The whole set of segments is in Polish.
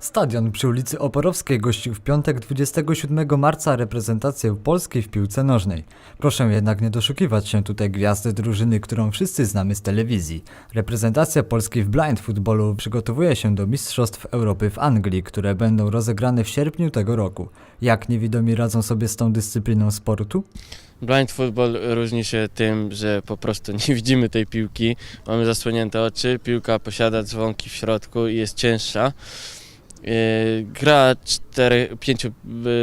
Stadion przy ulicy Oporowskiej gościł w piątek 27 marca reprezentację Polski w piłce nożnej. Proszę jednak nie doszukiwać się tutaj gwiazdy drużyny, którą wszyscy znamy z telewizji. Reprezentacja Polski w blind footballu przygotowuje się do Mistrzostw Europy w Anglii, które będą rozegrane w sierpniu tego roku. Jak niewidomi radzą sobie z tą dyscypliną sportu? Blind football różni się tym, że po prostu nie widzimy tej piłki, mamy zasłonięte oczy, piłka posiada dzwonki w środku i jest cięższa. Yy, Gra cztery, pięciu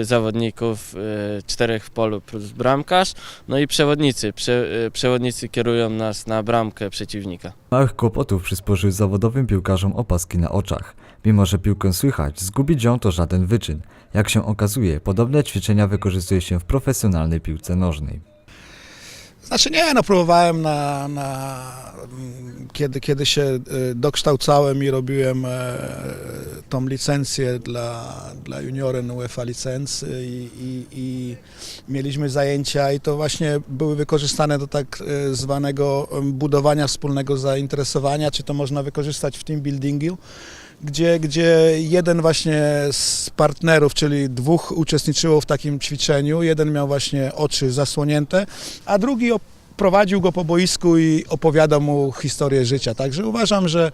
y, zawodników, y, czterech w polu plus bramkarz, no i przewodnicy. Prze, przewodnicy kierują nas na bramkę przeciwnika. Małych kłopotów przysporzył zawodowym piłkarzom opaski na oczach. Mimo, że piłkę słychać, zgubić ją to żaden wyczyn. Jak się okazuje, podobne ćwiczenia wykorzystuje się w profesjonalnej piłce nożnej. Znaczy nie, no próbowałem na, na mm, kiedy, kiedy się dokształcałem i robiłem e, tą licencję dla, dla junioren UEFA licencji i, i, i mieliśmy zajęcia i to właśnie były wykorzystane do tak e, zwanego budowania wspólnego zainteresowania, czy to można wykorzystać w team buildingu, gdzie, gdzie jeden właśnie z partnerów, czyli dwóch uczestniczyło w takim ćwiczeniu, jeden miał właśnie oczy zasłonięte, a drugi prowadził go po boisku i opowiadał mu historię życia. Także uważam, że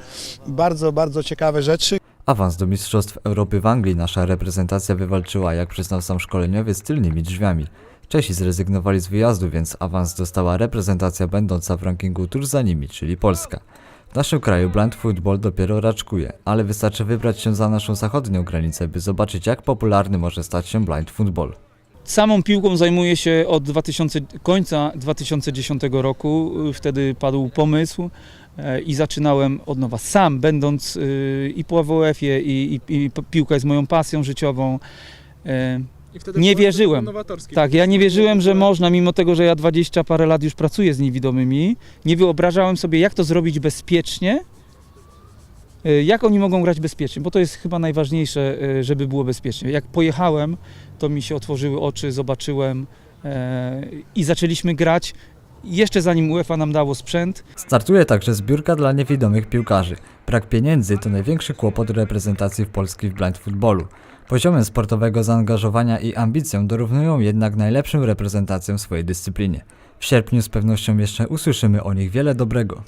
bardzo, bardzo ciekawe rzeczy. Awans do Mistrzostw Europy w Anglii nasza reprezentacja wywalczyła, jak przyznał sam szkoleniowiec, tylnymi drzwiami. Czesi zrezygnowali z wyjazdu, więc awans dostała reprezentacja będąca w rankingu tuż za nimi, czyli Polska. W naszym kraju blind football dopiero raczkuje, ale wystarczy wybrać się za naszą zachodnią granicę, by zobaczyć jak popularny może stać się blind football. Samą piłką zajmuję się od 2000, końca 2010 roku. Wtedy padł pomysł i zaczynałem od nowa. Sam, będąc y, i po AWF-ie, i, i, i piłka jest moją pasją życiową. E, I wtedy Nie wierzyłem. Tak, ja nie wierzyłem, że można, mimo tego, że ja 20 parę lat już pracuję z niewidomymi, nie wyobrażałem sobie, jak to zrobić bezpiecznie, y, jak oni mogą grać bezpiecznie, bo to jest chyba najważniejsze, żeby było bezpiecznie. Jak pojechałem, to mi się otworzyły oczy, zobaczyłem e, i zaczęliśmy grać. Jeszcze zanim UEFA nam dało sprzęt, Startuje także zbiórka dla niewidomych piłkarzy. Brak pieniędzy to największy kłopot reprezentacji w Polski w blind footballu. Poziomem sportowego zaangażowania i ambicją dorównują jednak najlepszym reprezentacjom w swojej dyscyplinie. W sierpniu z pewnością jeszcze usłyszymy o nich wiele dobrego.